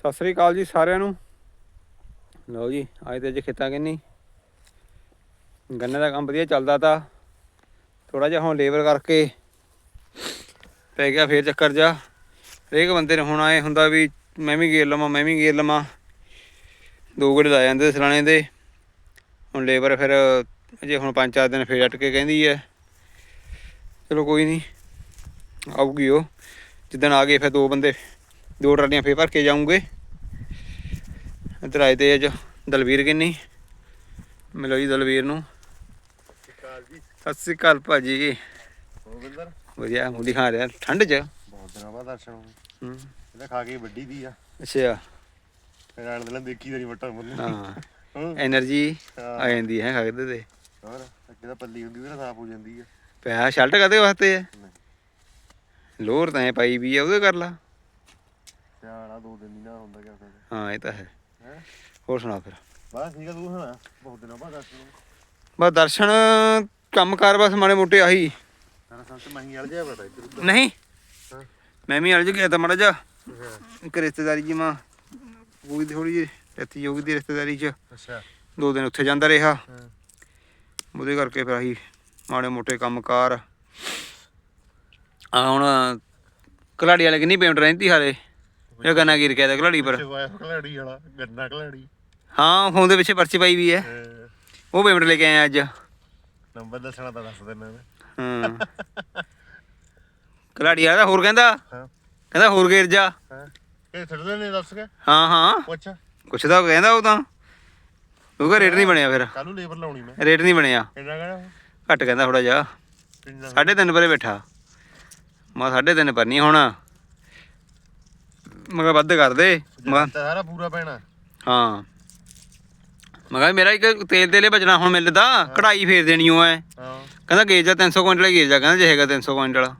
ਸਤਿ ਸ੍ਰੀ ਅਕਾਲ ਜੀ ਸਾਰਿਆਂ ਨੂੰ। ਲਓ ਜੀ, ਅੱਜ ਤੇ ਅੱਜ ਖੇਤਾਂ ਕਿੰਨੀ? ਗੰਨੇ ਦਾ ਕੰਮ ਵਧੀਆ ਚੱਲਦਾ ਤਾ। ਥੋੜਾ ਜਿਹਾ ਹੁਣ ਲੇਬਰ ਕਰਕੇ ਪੈ ਗਿਆ ਫੇਰ ਚੱਕਰ ਜਾ। ਹਰੇਕ ਬੰਦੇ ਨੂੰ ਹੁਣ ਆਏ ਹੁੰਦਾ ਵੀ ਮੈਂ ਵੀ ਗੇਰ ਲਵਾਂ, ਮੈਂ ਵੀ ਗੇਰ ਲਵਾਂ। ਦੋ ਗੇੜੇ ਲਾ ਜਾਂਦੇ ਸਲਾਣੇ ਦੇ। ਹੁਣ ਲੇਬਰ ਫਿਰ ਅਜੇ ਹੁਣ ਪੰਜ ਚਾਰ ਦਿਨ ਫੇਰ ਅਟ ਕੇ ਕਹਿੰਦੀ ਹੈ ਚਲੋ ਕੋਈ ਨਹੀਂ ਆਊਗੀ ਉਹ। ਜਿੱਦਣ ਆ ਗਏ ਫਿਰ ਦੋ ਬੰਦੇ ਦੋ ਟਰਾਲੀਆਂ ਫੇਰ ਭਰ ਕੇ ਜਾਉਂਗੇ ਇੱਧਰ ਆਏ ਤੇ ਅੱਜ ਦਲਵੀਰ ਕਿੰਨੀ? ਮਿਲੋ ਜੀ ਦਲਵੀਰ ਨੂੰ। ਸਤਿ ਸ੍ਰੀ ਅਕਾਲ ਭਾਜੀ। ਵਧੀਆ ਮੂੰਹ ਦਿਖਾ ਰਿਹਾ ਠੰਡ ਚ। ਬਹੁਤ ਦਿਨਾਂ ਦਰਸ਼ਨ ਹੂੰ ਇਹਦਾ ਖਾ ਕੇ ਵੱਡੀ ਦੀ ਆ। ਅੱਛਾ। ਫਿਰ ਆਣ ਦੇ ਦੇਖੀ ਤੇਰੀ ਆ ਜਾਂਦੀ ਹੈ ਖਾ ਕੇ ਤੇ। ਹੋਰ ਆ। ਪਿਆ ਸ਼ਲਟ ਕਦੇ ਵਾਸਤੇ ਆ? ਲੋਰ ਪਾਈ ਵੀ ਆ ਉਹਦੇ ਕਰ ਲਾ। ਦੋ ਦਿਨ ਨਹੀਂ ਨਾ ਹੁੰਦਾ ਕਿਆ ਕਰਦੇ ਹਾਂ ਇਹ ਤਾਂ ਹੈ। ਹੈ? ਹੋਰ ਸੁਣਾ ਫਿਰ। ਬਸ ਠੀਕ ਆ ਤੂੰ ਸੁਣਾ? ਬਹੁਤ ਦਿਨਾਂ ਬਾਅਦ ਦਰਸ਼ਨ ਹੋਏ। ਬਸ ਦਰਸ਼ਨ ਕੰਮਕਾਰ ਬਸ ਮਾੜੇ ਮੋਟੇ ਆਹੀ। ਮਹੀਂ ਬੜਾ ਇੱਧਰ ਉੱਧਰ। ਨਹੀਂ? ਹਾਂ। ਮੈਂ ਵੀ ਅਲਝ ਗਿਆ ਤਾਂ ਮਾੜਾ ਜਾ ਇੱਕ ਰਿਸ਼ਤੇਦਾਰੀ ਜੀ ਮਾਂ ਉਹ ਵੀ ਥੋੜੀ ਜਿਹੀ ਇੱਥੇ ਜੋਗੀ ਦੀ ਰਿਸ਼ਤੇਦਾਰੀ 'ਚ। ਅੱਛਾ। ਦੋ ਦਿਨ ਉੱਥੇ ਜਾਂਦਾ ਰਿਹਾ। ਹਾਂ। ਉਹਦੇ ਕਰਕੇ ਫਿਰ ਆਹੀ ਮਾੜੇ ਮੋਟੇ ਕੰਮਕਾਰ। ਆ ਹੁਣ ਕਲਾੜੀ ਵਾਲੇ ਕਿੰਨੀ ਪੇਮੈਂਟ ਰਹਿੰਦੀ ਹਾਲੇ? ਇਹ ਗੰਨਾ ਗਿਰ ਗਿਆ ਤਾਂ ਕਲਾੜੀ ਪਰ। ਵਾਇਆ ਖਲਾੜੀ ਵਾਲਾ ਗੰਨਾ ਖਲਾੜੀ। ਹਾਂ ਫੋਨ ਦੇ ਪਿੱਛੇ ਪਰਚੀ ਪਾਈ ਵੀ ਹੈ। ਉਹ ਪੇਮੈਂਟ ਲੈ ਕੇ ਆਏ ਅੱਜ। ਨੰਬਰ ਦੱਸਣਾ ਤਾਂ ਦੱਸ ਮੈਂ ਹਾਂ। ਕਲਾੜੀ ਵਾਲਾ ਹੋਰ ਕਹਿੰਦਾ। ਹਾਂ। ਕਹਿੰਦਾ ਹੋਰ ਗੇਰ ਜਾ। ਹਾਂ। ਇਹ ਛੱਡਦੇ ਨੇ ਦੱਸ ਕੇ। ਹਾਂ ਹਾਂ। ਪੁੱਛ। ਕੁਛ ਤਾਂ ਕਹਿੰਦਾ ਉਹ ਤਾਂ। ਉਹਦਾ ਰੇਟ ਨਹੀਂ ਬਣਿਆ ਫਿਰ। ਕੱਲ ਨੂੰ ਲੇਬਰ ਲਾਉਣੀ ਮੈਂ। ਰੇਟ ਨਹੀਂ ਬਣਿਆ। ਕਿੰਨਾ ਕਹਿਣਾ ਘੱਟ ਕਹਿੰਦਾ ਥੋੜਾ ਜਿਹਾ। ਕਿੰਨਾ? ਸਾਢੇ ਤਿੰਨ ਪਰੇ ਬੈਠਾ। ਮੈਂ ਸਾਢੇ ਤਿੰਨ ਪਰ ਨਹੀਂ ਹੁਣ। ਮੈਂ ਕਿਹਾ ਵੱਧ ਕਰ ਦੇ। ਮੈਂ ਕਿਹਾ, ਤਾਂ ਸਾਰਾ ਪੂਰਾ ਪੈਣਾ। ਹਾਂ। ਮੈਂ ਕਿਹਾ ਮੇਰਾ ਇੱਕ ਤੇਲ ਤੇਲੇ ਬਚਣਾ ਹੁਣ ਮਿਲਦਾ ਕਢਾਈ ਫੇਰ ਦੇਣੀ ਉਹ ਐ। ਕਹਿੰਦਾ ਗੇਜ ਜਾ 300 ਕੁਇੰਟਲ ਹੀ ਗੇਰ ਜਾ ਕਹਿੰਦਾ ਜੇ ਹੈਗਾ 300 ਕੁਇੰਟਲ।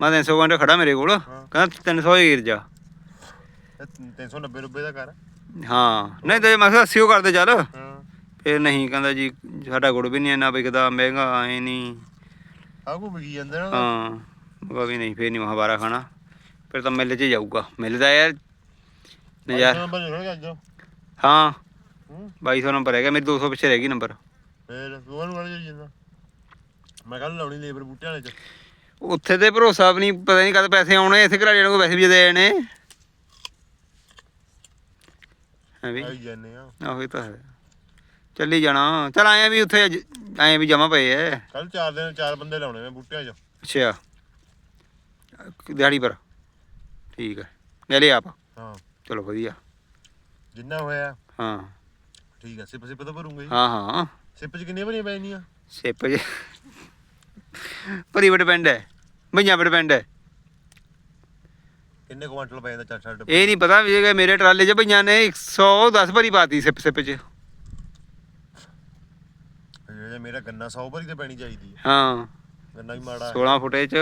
ਮੈਂ 300 ਕੁਇੰਟਲ ਖੜਾ ਮੇਰੇ ਕੋਲ ਕਹਿੰਦਾ 300 ਹੀ ਗੇਰ ਜਾ। ਇਹ 390 ਰੁਪਏ ਦਾ ਕਰ। ਹਾਂ। ਨਹੀਂ ਤੇ ਮੈਂ ਕਿਹਾ 80 ਕਰ ਦੇ ਚੱਲ। ਫੇਰ ਨਹੀਂ ਕਹਿੰਦਾ ਜੀ ਸਾਡਾ ਗੁੜ ਵੀ ਨਹੀਂ ਇੰਨਾ ਵਿਕਦਾ ਮਹਿੰਗਾ ਐ ਨਹੀਂ। ਆਹ ਕੋ ਵਿਕੀ ਜਾਂਦੇ ਨਾ। ਹਾਂ। ਮੈਂ ਕਿਹਾ ਵੀ ਨਹੀਂ ਫੇਰ ਨਹੀਂ ਮਹਾਬਾਰਾ ਖਾਣਾ। ਫਿਰ ਤਾਂ ਮਿਲ 'ਚ ਜਾਊਗਾ। ਮਿਲਦਾ ਯਾਰ। ਨਜ਼ਾਰ ਨੰਬਰ ਜੁੜੇਗਾ ਅੱਜ ਹਾਂ। ਹੂੰ। 2200 ਨੰਬਰ ਹੈਗਾ। ਮੇਰੀ 200 ਪਿੱਛੇ ਰਹਿ ਗਈ ਨੰਬਰ। ਫੇਰ ਦੋਵਾਂ ਨੂੰ ਜਾਂਦਾ। ਮੈਂ ਕੱਲ ਲਾਉਣੀ ਲੇਬਰ ਬੂਟਿਆਂ ਵਾਲੇ ਚ। ਉੱਥੇ ਤੇ ਭਰੋਸਾ ਵੀ ਨਹੀਂ ਪਤਾ ਨਹੀਂ ਕਦ ਪੈਸੇ ਆਉਣੇ ਇੱਥੇ ਘਰਾੜੇ ਨੂੰ ਪੈਸੇ ਵੀ ਦੇ ਨੇ। ਹੈ ਵੀ। ਆਈ ਜਾਂਦੇ ਆ। ਆਹੋ ਇਹ ਤਾਂ ਹੈ। ਚੱਲੀ ਜਾਣਾ। ਚਲ ਆਏ ਵੀ ਉੱਥੇ ਆਏ ਵੀ ਜਮਾ ਪਏ ਐ। ਕੱਲ ਚਾਰ ਦਿਨ ਚਾਰ ਬੰਦੇ ਲਾਉਣੇ ਮੈਂ ਬੂਟਿਆਂ 'ਚ। ਅੱਛਾ। ਦਿਹਾੜੀ ਪਰ। ਠੀਕ ਹੈ ਲੈ ਲੈ ਆਪ। ਹਾਂ। ਚਲੋ ਵਧੀਆ। ਜਿੰਨਾ ਹੋਇਆ। ਹਾਂ। ਠੀਕ ਆ ਸਿਪ ਸਿਪ ਤਾਂ ਭਰੂੰਗਾ ਜੀ ਹਾਂ ਹਾਂ। ਸਿਪ 'ਚ ਕਿੰਨੀਆਂ ਭਰੀਆਂ ਪੈਣੀਆਂ? ਸਿੱਪ ਜੇ ਭਰੀ ਪਿੰਡ ਹੈ। ਭਈਆਂ ਵਟ ਪਿੰਡ ਹੈ। ਕਿੰਨੇ ਕੁਆਂਟਲ ਪੈ ਜਾਂਦਾ ਚਾਰ ਡੱਬੇ ਇਹ ਨਹੀਂ ਪਤਾ ਵੀ ਜੇ ਮੇਰੇ ਟਰਾਲੇ 'ਚ ਭਈਆਂ ਨੇ 110 ਭਰੀ ਪਾਤੀ ਸਿੱਪ ਸਿੱਪ 'ਚ ਜੇ ਮੇਰਾ ਗੰਨਾ 100 ਭਰੀ ਤੇ ਪੈਣੀ ਚਾਹੀਦੀ ਹੈ। ਹਾਂ। ਗੰਨਾ ਵੀ ਮਾੜਾ ਹੈ। 16 ਫੁੱਟੇ 'ਚ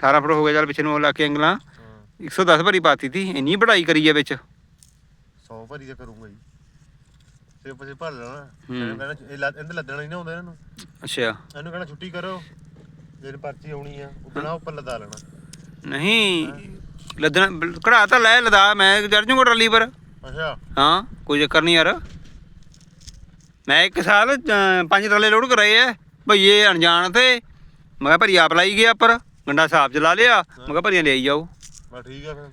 18 ਫੁੱਟ ਹੋ ਗਿਆ ਚੱਲ ਪਿੱਛੇ ਨੂੰ ਲਾ ਕੇ ਅੰਗਲਾਂ ਹਾਂ 110 ਭਰੀ ਪਾਤੀ ਤੀ ਇੰਨੀ ਪੜਾਈ ਕਰੀ ਹੈ ਵਿੱਚ। 100 ਭਰੀ ਤੇ ਕਰੂੰਗਾ ਜੀ। ਸਿਪ ਸਿਪ ਭਰ ਲੈਣਾ। ਇਹਨੂੰ ਕਹਿਣਾ ਇਹ ਲੱਦ- ਲੱਦਣਾ ਨਹੀਂ ਨਾ ਇਹਨਾਂ। ਨੂੰ ਅੱਛਾ। ਇਹਨੂੰ ਕਹਿਣਾ ਛੁੱਟੀ ਕਰੋ। ਜਿਹੜੀ ਪਰਚੀ ਆਉਣੀ ਆ ਉਦਣਾ ਉੱਪਰ ਲਦਾ ਲੈਣਾ। ਨਹੀਂ ਲੱਦਣਾ ਕਢਾ ਤਾਂ ਲੈ ਲਦਾ। ਮੈਂ ਚੜ ਜੂਗਾ ਟਰਾਲੀ ਪਰ। ਅੱਛਾ। ਹਾਂ ਕੋਈ ਚੱਕਰ ਨਹੀਂ ਯਾਰ। ਮੈਂ ਇੱਕ ਸਾਲ ਅਹ, ਪੰਜ ਟਰਾਲੇ ਲੋਡ ਕਰਾਏ ਐ ਭਈਏ ਅਣਜਾਣ ਤੇ। ਮੈਂ ਕਿਹਾ ਭਰੀ ਆਪ ਲਾਈ ਗਿਆ ਪਰ ਗੰਡਾ ਸਾਫ਼ ਚਲਾ ਲਿਆ। ਮੈਂ ਕਿਹਾ ਭਰੀਆਂ ਲੈ ਆਈ ਜਾਓ। ਬਸ ਠੀਕ ਆ ਫਿਰ।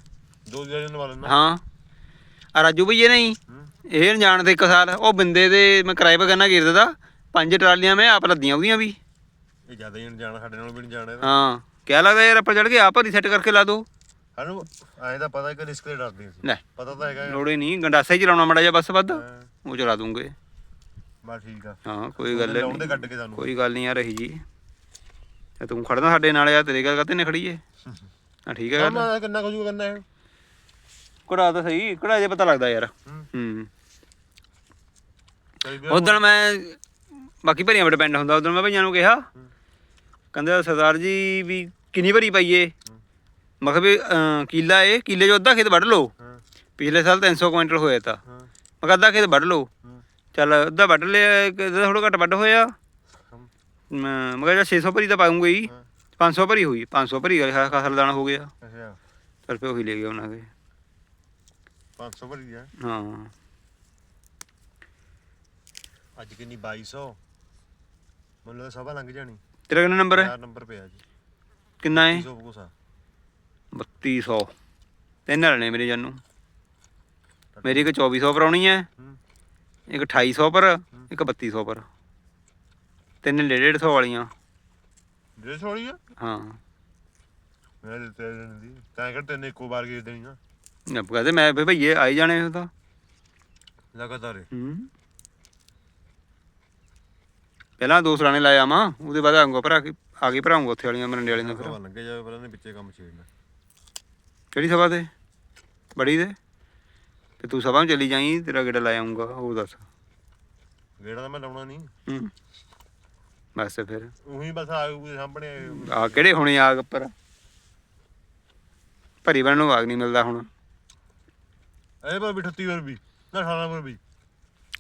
ਦੋ ਜਿਹੜੇ ਨਵਾ ਲੈਣਾ ਹਾਂ। ਆ ਰਾਜੂ ਭਈਏ ਨਹੀਂ ਹੂੰ। ਇਹ ਅਣਜਾਣ ਤੇ ਇੱਕ ਸਾਲ। ਉਹ ਬੰਦੇ ਦੇ ਮੈਂ ਕਿਰਾਏ ਪਰ ਕਰਨਾ ਗਿਰ ਦਿੱਤਾ ਪੰਜ ਟਰਾਲੀਆਂ ਮੈਂ ਆਪ ਲੱਦੀਆਂ ਉਹਦੀਆਂ ਵੀ। ਇਹ ਜ਼ਿਆਦਾ ਹੀ ਜਾਣਾ ਸਾਡੇ ਨਾਲ ਵੀ ਨਹੀਂ ਜਾਣਾ। ਹਾਂ। ਕਿਆ ਲੱਗਦਾ ਯਾਰ ਆਪਾਂ ਚੜ ਕੇ ਆਪ ਸੈੱਟ ਕਰਕੇ ਲਾ ਦੋ। ਸਾਨੂੰ ਐਂ ਤਾਂ ਪਤਾ ਕਿ ਰਿਸਕ ਦੇ ਡਰਦੇ ਸੀ ਪਤਾ ਤਾਂ ਹੈਗਾ ਲੋੜੇ ਨਹੀਂ। ਗੰਡਾਸਾ ਹੀ ਚਲਾਉਣਾ ਮੜਾ ਜਾ ਬਸ ਵੱਧ। ਹਾਂ, ਉਹ ਚਲਾ ਦੂੰਗੇ। ਬਸ ਠੀਕ ਆ। ਹਾਂ ਕੋਈ ਗੱਲ ਦੇ ਨਹੀਂ। ਕੋਈ ਗੱਲ ਨਹੀਂ ਯਾਰ ਰਹੀ ਜੀ। ਤੇ ਤੂੰ ਖੜਦਾ ਸਾਡੇ ਨਾਲ ਯਾਰ ਤੇਰੇ ਗੱਲ ਕਾਤੇ ਨੇ ਹਾਂ ਠੀਕ ਹੈ ਗੱਲ। ਮੈਂ ਕਿੰਨਾ ਕੁਝ ਕਰਨਾ ਹੈ ਕੜਾ ਤਾਂ ਸਹੀ ਕੜਾ ਜੇ ਪਤਾ ਲੱਗਦਾ ਯਾਰ। ਹੂੰ। ਉਦੋਂ ਮੈਂ ਬਾਕੀ ਭਰੀਆਂ ਪਰ ਡਿਪੈਂਡ ਹੁੰਦਾ ਉਦੋਂ ਮੈਂ ਭਈਆਂ ਨੂੰ ਕਿਹਾ। ਕਹਿੰਦੇ ਸਰਦਾਰ ਜੀ ਵੀ ਕਿੰਨੀ ਭਰੀ ਪਾਈਏ? ਮੈਂ ਕਿਹਾ ਵੀ ਕਿੱਲਾ ਏ ਕਿੱਲੇ 'ਚ ਅੱਧਾ ਖੇਤ ਵੱਢ ਲਓ। ਪਿਛਲੇ ਸਾਲ 300 ਕੁਇੰਟਲ ਹੋਇਆ ਤਾਂ। ਮੈਂ ਕਿਹਾ ਅੱਧਾ ਖੇਤ ਵੱਢ ਲਓ। ਚੱਲ ਅੱਧਾ ਵੱਢ ਲਿਆ ਥੋੜਾ ਘੱਟ ਵੱਢ ਹੋਇਆ। ਮੈਂ ਕਿਹਾ ਚੱਲ 600 ਭਰੀ ਤਾਂ ਪਾਉਂਗਾ ਹਾਂ। 500 ਭਰੀ ਹੋਈ 500 ਭਰੀ ਗਿਆ ਖਾਸਾ ਦਾਣਾ ਹੋ ਗਿਆ। ਅੱਛਾ। ਚੱਲ ਪਿਓ ਹੀ ਲੈ ਗਿਆ ਉਹਨਾਂ ਦੇ। 500 ਭਰੀ ਆ। ਹਾਂ। ਅੱਜ ਕਿੰਨੀ? 2200 ਮੈਨੂੰ ਸਭਾ ਲੰਘ ਜਾਣੀ। ਤੇਰਾ ਕਿੰਨਾ ਨੰਬਰ ਹੈ? ਚਾਰ ਨੰਬਰ ਪਿਆ ਜੀ। ਕਿੰਨਾ ਹੈ? 300 ਕੁਸਾ 3200 ਤਿੰਨ ਲੈਣੇ ਮੇਰੇ ਜਾਨੂੰ। ਮੇਰੀ ਇੱਕ 2400 ਪਰ ਆਉਣੀ ਹੈ। ਹੂੰ। ਇੱਕ 2800 ਪਰ ਇੱਕ 3200 ਪਰ। ਤਿੰਨ 150 ਵਾਲੀਆਂ। ਦੇ ਛੋੜੀ ਆ। ਹਾਂ। ਮੈਂ ਦਿੱਤੇ ਦੇਣ। ਦੀ ਤਾਂ ਕਰ ਤੈਨੂੰ ਇੱਕੋ ਵਾਰ ਗੇਰ ਦੇਣੀ ਨਾ ਨਾ ਕਹਿੰਦੇ ਮੈਂ ਵੀ ਭਈਏ ਆਈ ਜਾਣੇ ਉਹ ਤਾਂ। ਲਗਾਤਾਰ। ਹੂੰ। ਪਹਿਲਾਂ ਦੋ ਸਰਾਣੇ ਲਾਇਆ ਆਵਾਂ ਉਹਦੇ ਬਾਅਦ ਆਉਂਗਾ ਭਰਾ ਕੇ ਆ ਕੇ ਭਰਾਉਂਗਾ ਉੱਥੇ ਵਾਲੀਆਂ ਮਰੰਡੇ ਵਾਲੀਆਂ ਫਿਰ ਸਭਾ ਲੰਘੇ ਜਾਵੇ ਪਹਿਲਾਂ ਨੇ ਵਿੱਚੇ ਕੰਮ ਛੇੜਨਾ। ਕਿਹੜੀ ਸਭਾ ਤੇ? ਬੜੀ ਦੇ? ਤੇ ਤੂੰ ਸਭਾ ਨੂੰ ਚਲੀ ਜਾਈ ਤੇਰਾ ਗੇੜਾ ਲਾਇਆ ਆਉਂਗਾ ਉਹ ਦੱਸ। ਗੇੜਾ ਤਾਂ ਮੈਂ ਲਾਉਣਾ ਨਹੀਂ। ਹੂੰ। ਬਸ ਫਿਰ। ਉਹੀ ਬਸ ਆਊਗੀ ਸਾਹਮਣੇ ਆ ਕਿਹੜੇ ਹੋਣੇ ਆਗ ਉੱਪਰ? ਭਰੀ ਬਣ ਨੂੰ ਆਗ ਨਹੀਂ ਮਿਲਦਾ ਹੁਣ। ਇਹ ਪਰ ਵੀ 38 ਵਾਰ ਵੀ ਨਾ 18 ਵਾਰ ਵੀ।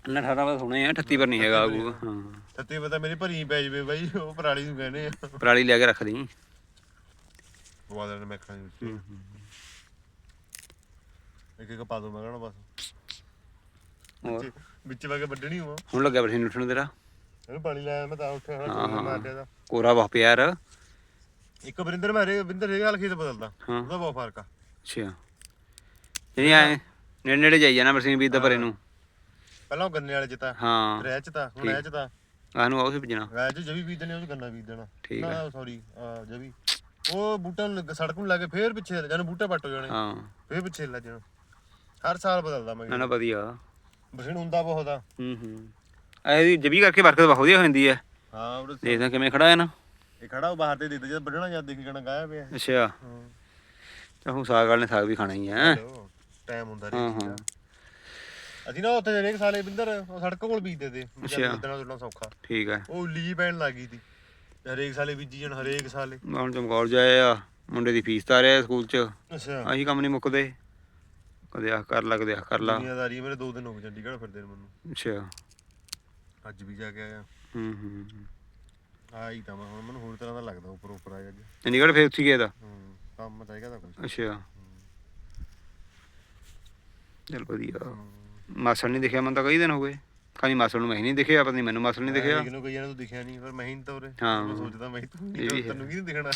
ਨਾ 18 ਵਜੇ ਹੋਣੇ ਆ 38 ਪਰ ਨਹੀਂ ਹੈਗਾ ਆਗੂ ਹਾਂ। 38 ਪਤਾ ਮੇਰੀ ਭਰੀ ਪੈ ਜਵੇ ਬਾਈ ਉਹ ਪਰਾਲੀ ਨੂੰ ਕਹਿੰਦੇ ਆ। ਪਰਾਲੀ ਲੈ ਕੇ ਰੱਖ ਲਈ ਪਵਾ ਦੇਣ ਮੈਂ ਖਾਂ ਇੱਕ ਇੱਕ ਪਾ ਦੋ ਮੈਂ ਕਹਣਾ ਬਸ। ਹੋਰ? ਵਿੱਚ- ਵਿੱਚ ਵਾ ਕੇ ਵੱਢਣੀ ਹੋਆ ਹੁਣ ਲੱਗਿਆ ਬਠਿੰਡੇ ਉੱਠਣ ਤੇਰਾ। ਇਹਨੂੰ ਪਾਣੀ ਲਾਇਆ ਮੈਂ ਤਾਂ ਉੱਠਿਆ ਹਾਂ, ਹਾਂ ਹਾਂ। ਮਾਰਿਆ ਦਾ। ਕੋਰਾ ਵਾ ਪਿਆਰ। ਇੱਕ ਬਰਿੰਦਰ ਮਾਰੇ ਬਿੰਦਰ ਇਹ ਹਾਲ ਖੇਤ ਬਦਲਦਾ। ਹਾਂ। ਉਹਦਾ ਬਹੁਤ ਫ਼ਰਕ ਆ। ਅੱਛਾ। ਜਿਹੜੀ ਆਏ ਨੇੜੇ ਨੇੜੇ ਜਾਈ ਜਾਣਾ ਬਰਸੀਨ ਬੀਜ ਦਾ ਪਰੇ ਨੂੰ। ਪਹਿਲਾਂ ਉਹ ਗੰਨੇ ਵਾਲੇ ਚ ਤਾਂ ਹਾਂ। ਰਹਿ ਚ ਤਾਂ ਹੁਣ ਠੀਕ। ਚ ਤਾਂ। ਆਨੂੰ ਆਉ ਸੀ ਭਜਣਾ। ਚ ਜਵੀ ਬੀਜ ਦੇਣੇ ਉਹ 'ਚ ਗੰਨਾ ਬੀਜ ਦੇਣਾ। ਠੀਕ ਨਾ ਸੌਰੀ ਜਵੀ। ਉਹ ਬੂਟਾ ਨੂੰ ਲੱਗ- ਸੜਕ ਨੂੰ ਲਾ ਕੇ ਫੇਰ ਪਿੱਛੇ ਜਾਨੂੰ ਬੂਟਾ ਪੱਟ ਹੋ ਜਾਣੇ। ਹਾਂ। ਫੇਰ ਪਿੱਛੇ ਲੱਗ ਜਾਣਾ। ਹਰ ਸਾਲ ਬਦਲਦਾ ਮੈਂ ਨਾ ਨਾ ਵਧੀਆ। ਬਸਿਣ ਹੁੰਦਾ ਬਹੁਤ ਆ। ਹੂੰ ਹੂੰ। ਇਹਦੀ ਜਬੀ ਕਰਕੇ ਬਰਕਤ ਬਹੁਤ ਵਧੀਆ ਹੋ ਜਾਂਦੀ ਹੈ। ਹਾਂ ਉਹ ਦੇਖਦਾ ਕਿਵੇਂ ਖੜਾ ਹੈ ਨਾ। ਇਹ ਖੜਾ ਉਹ ਬਾਹਰ ਤੇ ਦਿੱਤਾ ਜਦ ਵੱਢਣਾ ਜਦ ਦੇਖੀ ਕਣਾ ਗਾਇਆ ਪਿਆ ਅੱਛਾ। ਹਾਂ। ਤਾਂ ਹੁਣ ਸਾਗ ਵਾਲੇ ਨੇ ਸਾਗ ਵੀ ਖਾਣਾ ਹੀ ਹੈ। ਟਾਈਮ ਹੁੰਦਾ ਹਾਂ, ਰੇ ਹਾਂ। ਅਸੀਂ ਨਾ ਉੱਥੇ ਹਰੇਕ ਸਾਲੇ ਬਿੰਦਰ ਉਹ ਸੜਕ ਕੋਲ ਬੀਜਦੇ ਤੇ ਅੱਛਾ। ਲੱਦਣਾ ਤੁਰਨਾ ਸੌਖਾ। ਠੀਕ ਹੈ। ਉਹ ਜੀ ਪੈਣ ਲੱਗ ਗਈ ਤੇ ਹਰੇਕ ਸਾਲੇ ਬੀਜੀ ਜਣ ਹਰੇਕ ਸਾਲੇ। ਹੁਣ ਚਮਕੌਰ ਜਾਏ ਆ ਮੁੰਡੇ ਦੀ ਫੀਸ ਤਾਰਿਆ ਸਕੂਲ ਚ। ਅੱਛਾ। ਆਹੀ ਕੰਮ ਨਹੀਂ ਮੁੱਕਦੇ। ਕਦੇ ਆ ਕਰ ਲਾ ਕਦੇ ਆ ਕਰ ਲਾ। ਦੁਨੀਆਦਾਰੀ ਮੇਰੇ ਦੋ ਦਿਨ ਹੋ ਗਏ ਚੰਡੀਗੜ੍ਹ ਫਿਰਦੇ ਨੂੰ ਮੈਨੂੰ। ਅੱਛਾ। ਅੱਜ ਵੀ ਜਾ ਕੇ ਆਇਆ। ਹੂੰ ਹੂੰ ਆ ਹੀ ਤਾਂ ਮੈਂ ਹੁਣ ਮੈਨੂੰ ਹੋਰ ਤਰ੍ਹਾਂ ਦਾ ਲੱਗਦਾ ਉੱਪਰ ਉੱਪਰ ਆ ਅੱਜ ਚੰਡੀਗੜ੍ਹ ਫੇਰ ਉੱਥੇ ਗਿਆ ਦਾ ਹੂੰ ਕੰਮ ਚਾਹੀਦਾ ਤਾਂ ਕੁਝ ਅੱਛਾ। ਚਲ ਵਧੀਆ। ਮਾਸੜ ਨਹੀਂ ਦਿਖਿਆ ਮੈਨੂੰ ਤਾਂ ਕਈ ਦਿਨ ਹੋ ਗਏ। ਕਾਨੀ ਮਾਸੜ ਨੂੰ ਮੈਂ ਹੀ ਨਹੀਂ ਦਿਖਿਆ ਪਤਾ ਨਹੀਂ ਮੈਨੂੰ ਮਾਸੜ ਨਹੀਂ ਦਿਖਿਆ। ਕਿਨੂੰ ਕਈਆਂ ਨੂੰ ਦਿਖਿਆ ਨਹੀਂ ਪਰ ਮੈਂ ਹੀ ਤਾਂ ਉਰੇ। ਹਾਂ। ਮੈਂ ਸੋਚਦਾ ਮੈਂ ਹੀ ਤੂੰ ਇਹ ਵੀ ਹੈ। ਤੈਨੂੰ ਕੀ ਨੀ ਦਿਖਣਾ।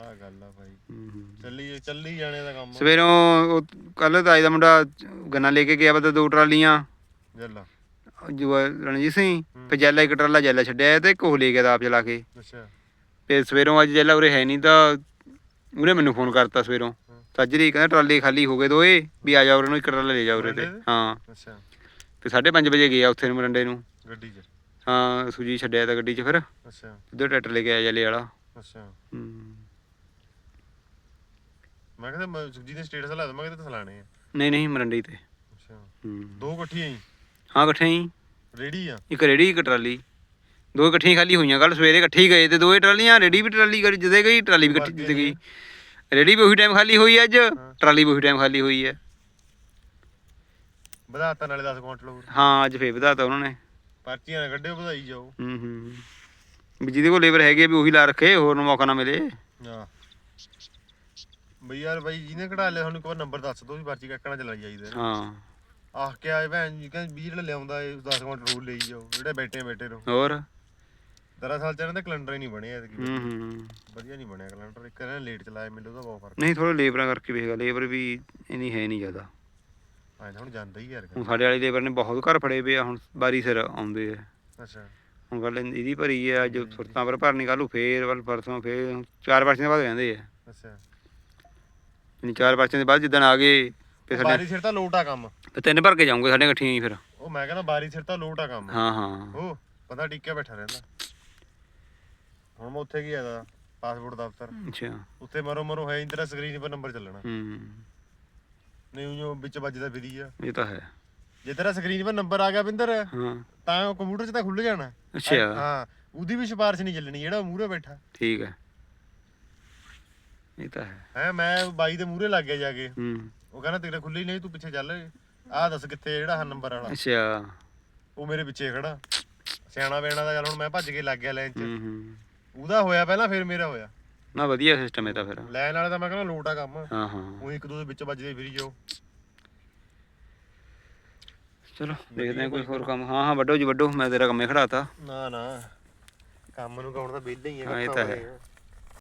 ਆਹ ਗੱਲ ਆ ਭਾਈ। ਹੂੰ, ਹੂੰ। ਚੱਲੀ ਚੱਲੀ ਜਾਣੇ ਦਾ ਕੰਮ। ਸਵੇਰੋਂ ਉਹ ਕੱਲ ਤਾਈ ਦਾ ਮੁੰਡਾ ਗੰਨਾ ਲੈ ਕੇ ਗਿਆ ਪਤਾ ਦੋ ਟਰਾਲੀਆਂ। ਜੱਲਾ ਜੋ ਰਣਜੀਤ ਸਿੰਘ ਫਿਰ ਜੈਲਾ ਇੱਕ ਟਰਾਲਾ ਜੈਲਾ ਛੱਡਿਆ ਤੇ ਇੱਕ ਉਹ ਲੈ ਗਿਆ ਆਪ ਚਲਾ ਕੇ। ਅੱਛਾ। ਤੇ ਸਵੇਰੋਂ ਅੱਜ ਜੈਲਾ ਉਰੇ ਹੈ ਨਹੀਂ ਤਾਂ ਉਹਨੇ ਮੈਨੂੰ ਫੋਨ ਕਰਤਾ ਸਵੇਰੋਂ। ਸੱਜਰੀ ਕਹਿੰਦਾ ਟਰਾਲੇ ਖਾਲੀ ਹੋ ਗਏ ਦੋਏ ਵੀ ਆ ਜਾ ਉਰੇ ਨੂੰ ਇੱਕ ਟਰਾਲਾ ਲੈ ਜਾ ਉਰੇ ਤੇ? ਹਾਂ। ਅੱਛਾ। ਤੇ 5:30 ਵਜੇ ਗਿਆ ਉੱਥੇ ਨੂੰ ਮਰੰਡੇ ਨੂੰ। ਗੱਡੀ 'ਚ? ਹਾਂ ਸੂਜੀ ਛੱਡਿਆ ਤਾਂ ਗੱਡੀ 'ਚ ਫਿਰ। ਅੱਛਾ। ਉਧਰ ਟਰੈਕਟਰ ਲੈ ਕੇ ਆਇਆ ਜੈਲੇ ਵਾਲਾ। ਅੱਛਾ। ਹੂੰ। ਮੈਂ ਕਹਿੰਦਾ ਮੈਂ ਸੁਖਜੀ ਦੇ ਸਟੇਟਸ ਲਾ ਦਵਾਂ ਕਿਤੇ ਸਲਾਣੇ ਆ। ਨਹੀਂ ਨਹੀਂ ਮਰੰਡੇ ਤੇ। ਅੱਛਾ। ਹੂੰ। ਦੋ ਇਕੱਠੀਆਂ ਹੀ? ਹਾਂ ਇਕੱਠੇ ਹੀ। ਰੇੜੀ ਆ। ਇੱਕ ਰੇੜੀ ਇੱਕ ਟਰਾਲੀ। ਦੋ ਇਕੱਠੀਆਂ ਖਾਲੀ ਹੋਈਆਂ ਕੱਲ ਸਵੇਰੇ ਇਕੱਠੇ ਹੀ ਗਏ ਤੇ ਦੋਏ ਟਰਾਲੀਆਂ ਰੇੜੀ ਵੀ ਟਰਾਲੀ ਕਰ ਜਦੇ ਗਈ ਟਰਾਲੀ ਵੀ ਇਕੱਠੀ ਜਿੱਦੇ ਗਈ। ਰੇੜੀ ਵੀ ਉਹੀ ਟਾਈਮ ਖਾਲੀ ਹੋਈ ਅੱਜ ਟਰਾਲੀ ਵੀ ਉਹੀ ਟਾਈਮ ਖਾਲੀ ਹੋਈ ਹੈ ਵਧਾਤਾ ਨਾਲੇ 10 ਕੁਇੰਟਲ ਹੋਰ। ਹਾਂ ਅੱਜ ਫੇਰ ਵਧਾਤਾ ਉਹਨਾਂ ਨੇ। ਪਰਚੀਆਂ ਨਾ ਕੱਢਿਓ ਵਧਾਈ ਜਾਓ। ਹੂੰ ਹੂੰ। ਵੀ ਜਿਹਦੇ ਕੋਲ ਲੇਬਰ ਹੈਗੀ ਵੀ ਉਹੀ ਲਾ ਰੱਖੇ ਹੋਰ ਨੂੰ ਮੌਕਾ ਨਾ ਮਿਲੇ। ਹਾਂ ਬਈ ਯਾਰ ਬਾਈ ਜਿਹਨੇ ਕਢਾ ਲਿਆ ਤੁਹਾਨੂੰ ਇੱਕ ਵਾਰ ਨੰਬਰ ਦੱਸ ਦਿਓ ਵੀ ਪਰਚੀ ਕੱਕਣਾ ਚਲਾ ਜਾਈਦਾ ਹਾਂ। ਆਖ ਕੇ ਆਏ ਭੈਣ ਜੀ ਕਹਿੰਦੇ 20 ਜਿਹੜਾ ਲਿਆਉਂਦਾ ਏ 10 ਕੁਇੰਟਲ ਹੋਰ ਲਈ ਜਾਓ ਜਿਹੜੇ ਬੈਠੇ ਬੈਠੇ ਰਹੋ। ਹੋਰ? ਦਰਅਸਲ ਚ ਇਹਨਾਂ ਦਾ ਕੈਲੰਡਰ ਹੀ ਨਹੀਂ ਬਣਿਆ ਐਤਕੀ। ਹੂੰ ਹੂੰ ਵਧੀਆ ਨਹੀਂ ਬਣਿਆ ਕੈਲੰਡਰ ਇੱਕ ਇਹਨਾਂ ਨੇ ਲੇਟ ਚਲਾਇਆ ਮੈਨੂੰ ਉਹਦਾ ਬਹੁਤ ਫ਼ਰਕ ਨਹੀਂ ਥੋੜਾ ਲੇਬਰਾਂ ਕਰਕੇ ਵੇਖਿਆ ਲੇਬਰ ਵੀ ਇਨੀ ਹੈ ਨਹੀਂ ਜ਼ਿਆਦਾ। ਆਇਆ ਹੁਣ ਜਾਂਦਾ ਹੀ ਯਾਰ ਹੁਣ ਸਾਡੇ ਵਾਲੀ ਲੇਬਰ ਨੇ ਬਹੁਤ ਘਰ ਫੜੇ ਪਏ ਆ ਹੁਣ ਬਾਰੀ ਸਿਰ ਆਉਂਦੇ ਆ। ਅੱਛਾ। ਹੁਣ ਗੱਲ ਇਹਦੀ ਭਰੀ ਆ ਅੱਜ ਸੁਰਤਾਂ ਪਰ ਭਰਨੀ ਕੱਲ੍ਹ ਨੂੰ ਫੇਰ ਵੱਲ ਪਰਸੋਂ ਫੇਰ ਚਾਰ ਪਰਚੀਆਂ ਬਾਅਦ ਕਹਿੰਦੇ ਆ। ਅੱਛਾ। ਨਹੀਂ ਚਾਰ ਪਰਚੀਆਂ ਦੇ ਬਾਅਦ ਜਿੱਦਣ ਆ ਗਏ ਫੇਰ ਸਾਡੇ ਬਾਰੀ ਸਿਰ ਤਾਂ ਲੋਟ ਆ ਕੰਮ। ਫਿਰ ਤਿੰਨ ਭਰ ਕੇ ਜਾਉਂਗੇ ਸਾਡੇ ਇਕੱਠੀਆਂ ਹੀ ਫਿਰ। ਉਹ ਮੈਂ ਕਹਿੰਦਾ ਬਾਰੀ ਸਿਰ ਤਾਂ ਲੋਟ ਆ ਕੰਮ। ਹਾਂ ਹਾਂ। ਉਹ ਪਤਾ ਟਿੱਕਿਆ ਬੈਠਾ ਰਹਿੰਦਾ। ਹੁਣ ਮੈਂ ਉੱਥੇ ਗਿਆ ਦਾ ਪਾਸਪੋਰਟ ਦਫ਼ਤਰ। ਅੱਛਾ। ਉੱਥੇ ਮਰੋ ਮਰੋ ਹੈ ਇੰਦਰਾ ਸਕਰੀਨ 'ਪਰ ਨੰਬਰ ਚੱਲਣਾ। ਹੂੰ। ਨਹੀਂ ਜੋ ਵਿੱਚ ਵੱਜਦਾ ਫਿਰੀ ਆ। ਇਹ ਤਾਂ ਹੈ। ਜੇ ਤੇਰਾ ਸਕਰੀਨ 'ਤੇ ਨੰਬਰ ਆ ਗਿਆ ਬਿੰਦਰ ਹਾਂ। ਤਾਂ ਉਹ ਕੰਪਿਊਟਰ 'ਚ ਤਾਂ ਖੁੱਲ ਜਾਣਾ। ਅੱਛਾ। ਹਾਂ। ਉਹਦੀ ਵੀ ਸਿਫਾਰਿਸ਼ ਨਹੀਂ ਚੱਲਣੀ ਜਿਹੜਾ ਮੂਹਰੇ ਬੈਠਾ। ਠੀਕ ਹੈ। ਇਹ ਤਾਂ ਹੈ। ਹੈ ਮੈਂ ਬਾਈ ਦੇ ਮੂਹਰੇ ਲੱਗ ਗਿਆ ਜਾ ਕੇ। ਹੂੰ। ਉਹ ਕਹਿੰਦਾ ਤੇਰਾ ਖੁੱਲੀ ਨਹੀਂ ਤੂੰ ਪਿੱਛੇ ਚੱਲ। ਆਹ ਦੱਸ ਕਿੱਥੇ ਜਿਹੜਾ ਹਾਂ ਨੰਬਰ ਵਾਲਾ। ਅੱਛਾ। ਉਹ ਮੇਰੇ ਪਿੱਛੇ ਖੜਾ। ਸਿਆਣਾ ਬੇਣਾ ਦਾ ਚੱਲ ਹੁਣ ਮੈਂ ਭੱਜ ਕੇ ਲੱਗ ਗਿਆ ਲਾਈਨ 'ਚ। ਹੂੰ ਹੂੰ। ਉਹਦਾ ਹੋਇਆ ਪਹਿਲਾਂ ਫਿਰ ਮੇਰਾ ਹੋਇਆ। ਨਾ ਵਧੀਆ ਸਿਸਟਮ ਹੈ ਤਾਂ ਫਿਰ। ਲੈਣ ਵਾਲੇ ਤਾਂ ਮੈਂ ਕਹਿੰਦਾ ਲੋਟ ਕੰਮ। ਹਾਂ ਹਾਂ। ਉਹ ਇੱਕ ਦੂਜੇ ਵਿੱਚ ਵੱਜਦੇ ਫਿਰੀ ਜਾਓ ਚਲੋ ਦੇਖਦੇ ਹਾਂ ਕੋਈ ਹੋਰ ਕੰਮ। ਹਾਂ ਹਾਂ ਵੱਡੋ ਜੀ ਵੱਡੋ ਮੈਂ ਤੇਰਾ ਕੰਮੇ ਖੜਾਤਾ। ਨਾ ਨਾ। ਕੰਮ ਨੂੰ ਕੌਣ ਤਾਂ ਵਿਹਲੇ ਹੀ ਹਾਂ, ਇਹ ਕੱਖਾਂ ਤਾਂ ਹੈ।